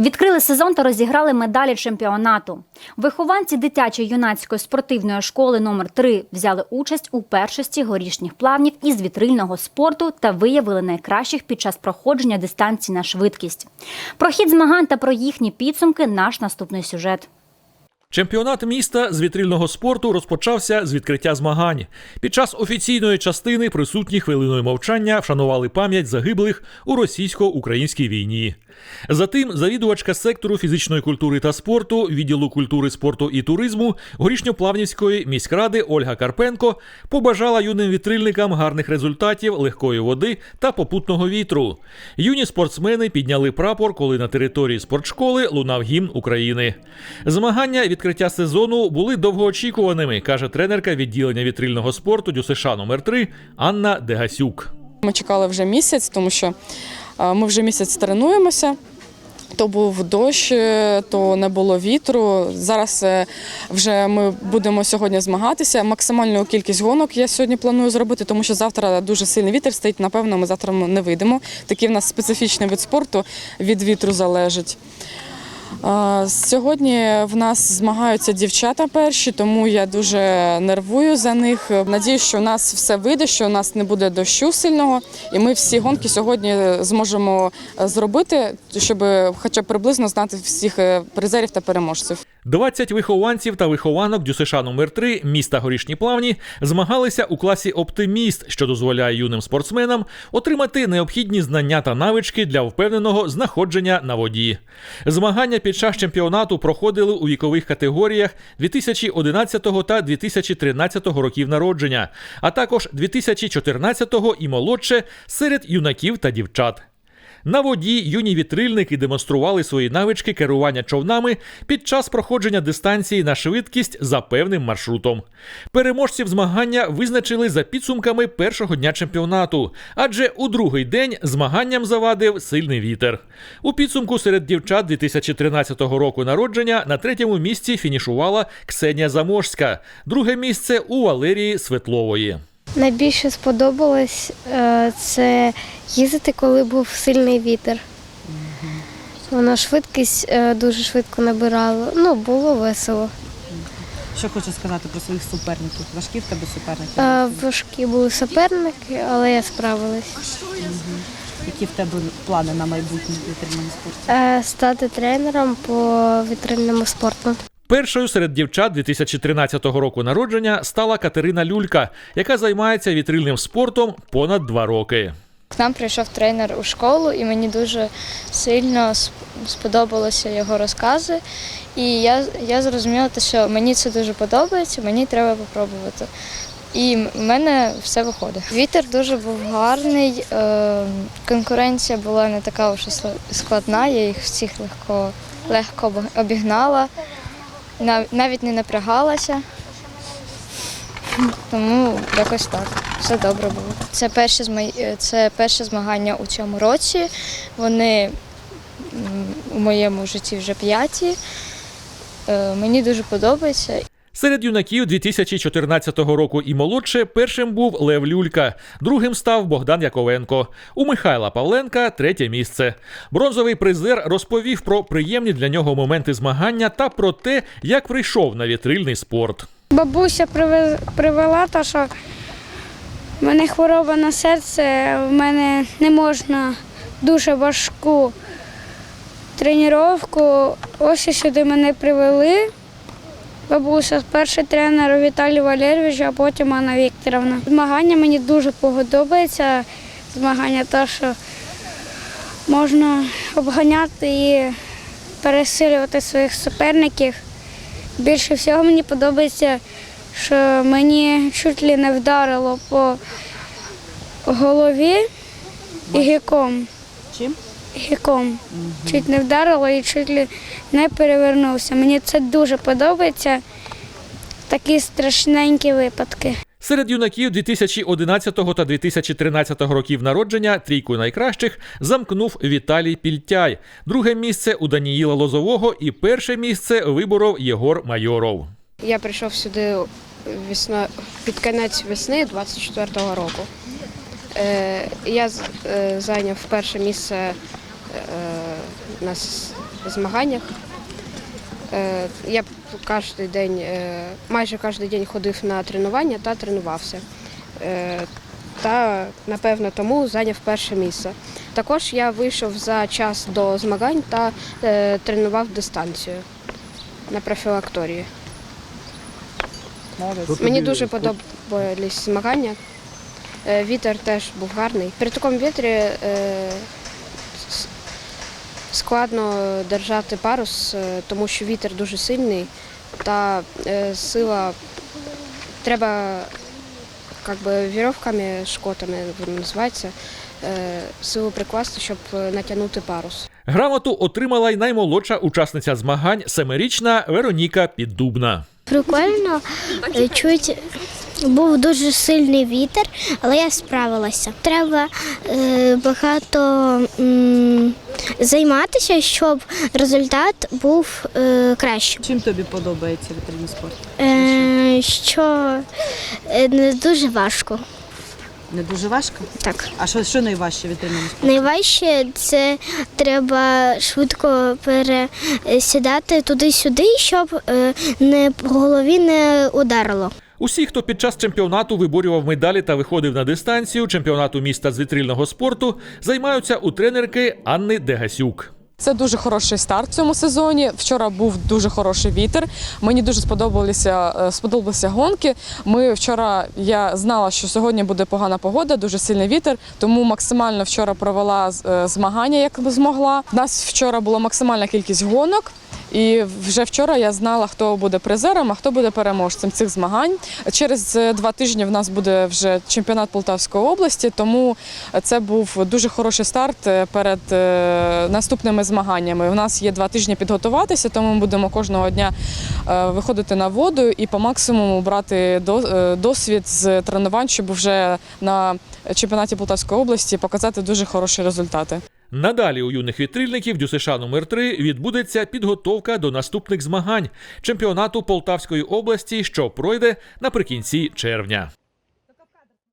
Відкрили сезон та розіграли медалі чемпіонату. Вихованці дитячої юнацької спортивної школи номер 3 взяли участь у першості горішніх плавнів із вітрильного спорту та виявили найкращих під час проходження дистанції на швидкість. Про хід змагань та про їхні підсумки наш наступний сюжет. Чемпіонат міста з вітрильного спорту розпочався з відкриття змагань. Під час офіційної частини присутні хвилиною мовчання вшанували пам'ять загиблих у російсько-українській війні. Затим завідувачка сектору фізичної культури та спорту, відділу культури, спорту і туризму горішньоплавнівської міськради Ольга Карпенко побажала юним вітрильникам гарних результатів, легкої води та попутного вітру. Юні спортсмени підняли прапор, коли на території спортшколи лунав гімн України. Змагання відкриття сезону були довгоочікуваними, каже тренерка відділення вітрильного спорту ДЮСШ номер 3 Анна Дегасюк. Ми чекали вже місяць, тому що е, ми вже місяць тренуємося. То був дощ, е, то не було вітру. Зараз е, вже ми будемо сьогодні змагатися. Максимальну кількість гонок я сьогодні планую зробити, тому що завтра дуже сильний вітер стоїть. Напевно, ми завтра не вийдемо. Такий в нас специфічний вид спорту від вітру залежить. Е, Сьогодні в нас змагаються дівчата перші, тому я дуже нервую за них. Надіюсь, що у нас все вийде, що у нас не буде дощу сильного, і ми всі гонки сьогодні зможемо зробити, щоб хоча б приблизно знати всіх е, призерів та переможців. 20 вихованців та вихованок ДЮСШ номер 3 міста Горішні Плавні змагалися у класі Оптиміст, що дозволяє юним спортсменам отримати необхідні знання та навички для впевненого знаходження на воді. Змагання під час чемпіонату проходили у вікових категоріях 2011 та 2013 років народження, а також 2014 і молодше серед юнаків та дівчат. На воді юні вітрильники демонстрували свої навички керування човнами під час проходження дистанції на швидкість за певним маршрутом. Переможців змагання визначили за підсумками першого дня чемпіонату, адже у другий день змаганням завадив сильний вітер. У підсумку серед дівчат 2013 року народження на третьому місці фінішувала Ксенія Заможська, друге місце у Валерії Светлової. Найбільше сподобалось е, це їздити, коли був сильний вітер. Воно швидкість е, дуже швидко набирало. Ну, було весело. Що хочу сказати про своїх суперників? Важкі в тебе суперники? Е, Важкі були суперники, але я справилась. Які в тебе плани на майбутнє в вітряному спорті? Стати тренером по вітрильному спорту. Першою серед дівчат 2013 року народження стала Катерина Люлька, яка займається вітрильним спортом понад два роки. К нам прийшов тренер у школу, і мені дуже сильно сподобалися його розкази. І я, я зрозуміла, що мені це дуже подобається, мені треба попробувати. І в мене все виходить. Вітер дуже був гарний, е, конкуренція була не така вже складна, я їх всіх легко, легко обігнала, навіть не напрягалася. Тому якось так. Все добре було. Це перше, е, це перше змагання у цьому році. Вони у моєму житті вже п'яті. Е, Мені дуже подобається. Серед юнаків 2014 року і молодше першим був Лев Люлька, другим став Богдан Яковенко. У Михайла Павленка третє місце. Бронзовий призер розповів про приємні для нього моменти змагання та про те, як прийшов на вітрильний спорт. Бабуся привела, то що в мене хвороба на серце, в мене не можна дуже важку тренування. Ось і сюди мене привели. Бабуся, перший тренер Віталій Валерійович, а потім Анна Вікторовна. Змагання мені дуже подобається. Змагання те, що можна обганяти і пересилювати своїх суперників. Більше всього мені подобається, що мені чуть ли не вдарило по голові гіком. Чим? Гіком. Чуть не вдарило і чуть не перевернувся. Мені це дуже подобається. Такі страшненькі випадки. Серед юнаків 2011 та 2013 років народження трійку найкращих замкнув Віталій Пільтяй. Друге місце у Даніїла Лозового і перше місце виборов Єгор Майоров. Я прийшов сюди весно, під кінець весни 24-го року. Е, я з- е, зайняв перше місце на с- змаганнях. Е, Я кожен день, е, майже кожен день ходив на тренування та тренувався. Е, Та, напевно, тому зайняв перше місце. Також я вийшов за час до змагань та е, тренував дистанцію на профілакторії. Молодець. Мені дуже подобались змагання. Е, Вітер теж був гарний. При такому вітрі е, складно держати парус, е, тому що вітер дуже сильний та е, сила треба як би, вірьовками, шкотами вони називаються, е, силу прикласти, щоб натягнути парус. Грамоту отримала й наймолодша учасниця змагань семирічна Вероніка Піддубна. Прикольно чуть був дуже сильний вітер, але я справилася. Треба е, багато м, займатися, щоб результат був е, кращим. Чим тобі подобається вітрильний спорт? Е, що е, не дуже важко. Не дуже важко? Так. А що, що найважче в вітрильному спорті? Найважче це треба швидко пересідати туди-сюди, щоб е, не по голові не ударило. Усі, хто під час чемпіонату виборював медалі та виходив на дистанцію чемпіонату міста з вітрильного спорту, займаються у тренерки Анни Дегасюк. Це дуже хороший старт в цьому сезоні. Вчора був дуже хороший вітер. Мені дуже сподобалися, е, сподобалися гонки. Ми вчора я знала, що сьогодні буде погана погода, дуже сильний вітер. Тому максимально вчора провела е, змагання, як змогла. У нас вчора була максимальна кількість гонок. І вже вчора я знала, хто буде призером, а хто буде переможцем цих змагань. Через е, два тижні в нас буде вже чемпіонат Полтавської області, тому це був дуже хороший старт е, перед е, наступними змаганнями. У нас є два тижні підготуватися, тому ми будемо кожного дня виходити на воду і по максимуму брати до- досвід з тренувань, щоб вже на чемпіонаті Полтавської області показати дуже хороші результати. Надалі у юних вітрильників ДЮСШ номер 3 відбудеться підготовка до наступних змагань чемпіонату Полтавської області, що пройде наприкінці червня.